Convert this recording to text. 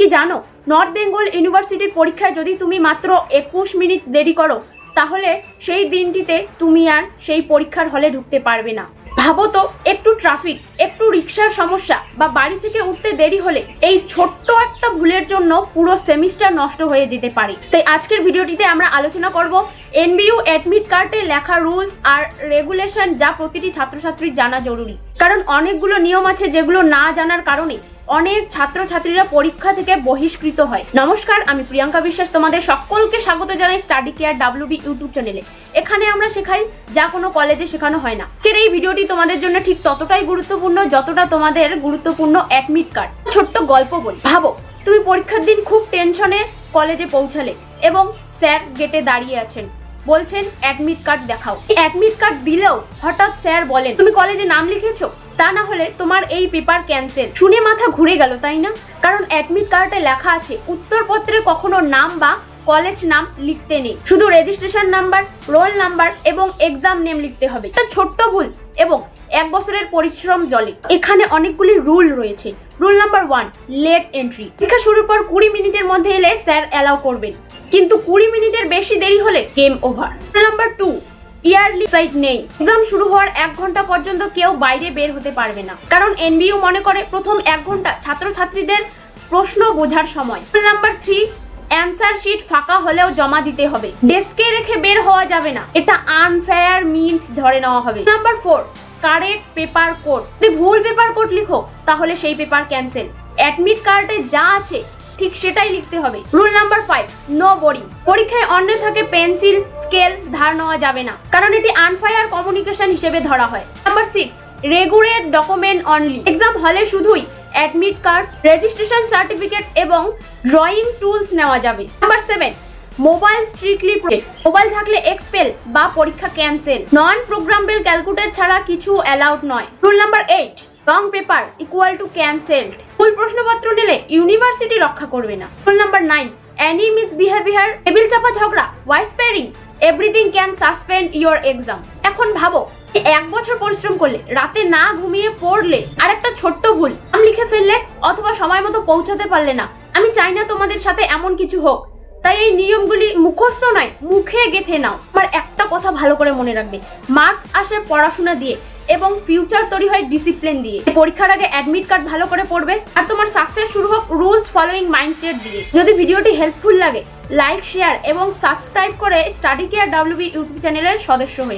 কি জানো? নর্থ বেঙ্গল ইউনিভার্সিটির পরীক্ষায় যদি তুমি মাত্র একুশ মিনিট দেরি করো, তাহলে সেই দিনটিতে তুমি আর সেই পরীক্ষার হলে ঢুকতে পারবে না। ভাবো তো, একটু ট্রাফিক একটু রিক্সার সমস্যা বা বাড়ি থেকে উঠতে দেরি হলে এই ছোট্ট একটা ভুলের জন্য পুরো সেমিস্টার নষ্ট হয়ে যেতে পারে। তাই আজকের ভিডিওটিতে আমরা আলোচনা করব এনবিইউ অ্যাডমিট কার্ডে লেখা রুলস আর রেগুলেশন যা প্রতিটি ছাত্রছাত্রীর জানা জরুরি। কারণ অনেকগুলো নিয়ম আছে যেগুলো না জানার কারণে অনেক ছাত্রছাত্রীরা পরীক্ষা থেকে বহিষ্কৃত হয়। নমস্কার, আমি প্রিয়াঙ্কা বিশ্বাস। তোমাদের সকলকে স্বাগত জানাই স্টাডি কেয়ার ডাব্লিউবি ইউটিউব চ্যানেলে এখানে আমরা শেখাই যা কোনো কলেজে শেখানো হয় না। আজকের এই ভিডিওটি তোমাদের জন্য ঠিক ততটাই গুরুত্বপূর্ণ যতটা তোমাদের গুরুত্বপূর্ণ অ্যাডমিট কার্ড ছোট্ট গল্প বলি। ভাবো, তুমি পরীক্ষার দিন খুব টেনশনে কলেজে পৌঁছালে এবং স্যার গেটে দাঁড়িয়ে আছেন। বলছেন, অ্যাডমিট কার্ড দেখাও। অ্যাডমিট কার্ড দিলেও হঠাৎ স্যার বলেন, তুমি কলেজে নাম লিখেছো? তা না হলে তোমার এই পেপার ক্যান্সেল। শুনে মাথা ঘুরে গেল, তাই না? কারণ অ্যাডমিট কার্ডে লেখা আছে, উত্তরপত্রে কখনো নাম বা কলেজ নাম লিখতে নেই। শুধু রেজিস্ট্রেশন নাম্বার, রোল নাম্বার এবং এক্সাম নেম লিখতে হবে। এটা ছোট্ট ভুল। এবং এক বছরের পরিশ্রম জলে। এখানে অনেকগুলি রুল রয়েছে। Rule number one, late entry. পরীক্ষা শুরুর পর কুড়ি মিনিটের মধ্যে এলে স্যার অ্যালাউ করবেন। কিন্তু কুড়ি মিনিটের বেশি দেরি হলে game over. Number two, early exit নেই। এক্সাম শুরু হওয়ার এক ঘণ্টা পর্যন্ত কেউ বাইরে বের হতে পারবে না। কারণ এনবিইউ মনে করে প্রথম এক ঘণ্টা ছাত্রছাত্রীদের প্রশ্ন বোঝার সময়। নাম্বার থ্রি, অ্যান্সার শিট ফাঁকা হলেও জমা দিতে হবে। ডেস্কে রেখে বের হওয়া যাবে না। এটা আনফেয়ার মিনস ধরে নেওয়া হবে। Number four correct paper code. যদি ভুল পেপার কোড লিখো, তাহলে সেই পেপার ক্যান্সেল। অ্যাডমিট কার্ডে যা আছে, ঠিক সেটাই লিখতে হবে। Rule number five no borrowing পরীক্ষায় অন্য থাকে পেন্সিল, স্কেল, ধার নেওয়া যাবে না। কারণ এটি আনফায়ার কমিউনিকেশন হিসেবে ধরা হয়। Number six regulate document only exam হলে শুধুই অ্যাডমিট কার্ড রেজিস্ট্রেশন সার্টিফিকেট এবং ড্রয়িং টুলস নেওয়া যাবে। Number seven mobile strictly mobile থাকলে এক্সপেল বা পরীক্ষা ক্যান্সেল নন প্রোগ্রামেবল ক্যালকুলেটর ছাড়া কিছু অ্যালাউড নয়। Rule number eight wrong paper equal to cancelled full প্রশ্নপত্র নিলে ইউনিভার্সিটি রক্ষা করবে না। Rule number nine any misbehaviour table চাপা ঝগড়া whispering everything can suspend your exam এখন ভাবো এক বছর পরিশ্রম করলে, রাতে না ঘুমিয়ে পড়লে আর একটা ছোট্ট ভুল। নাম লিখে ফেললে অথবা সময় মতো পৌঁছাতে পারলে না। আমি চাই না তোমাদের সাথে এমন কিছু হোক। তাই এই নিয়মগুলি মুখস্থ নয়, মুখে গেথে নাও। আমার একটা কথা ভালো করে মনে রাখবে। মার্কস আসে পড়াশোনা দিয়ে এবং ফিউচার তৈরি হয় ডিসিপ্লিন দিয়ে। পরীক্ষার আগে অ্যাডমিট কার্ড ভালো করে পড়বে আর তোমার সাকসেস শুরু হোক রুলস ফলোয়িং মাইন্ডসেট দিয়ে। যদি ভিডিওটি হেল্পফুল লাগে লাইক শেয়ার এবং সাবস্ক্রাইব করে স্টাডি কেয়ার ডাব্লিউবি ইউটিউব চ্যানেলের সদস্য হয়ে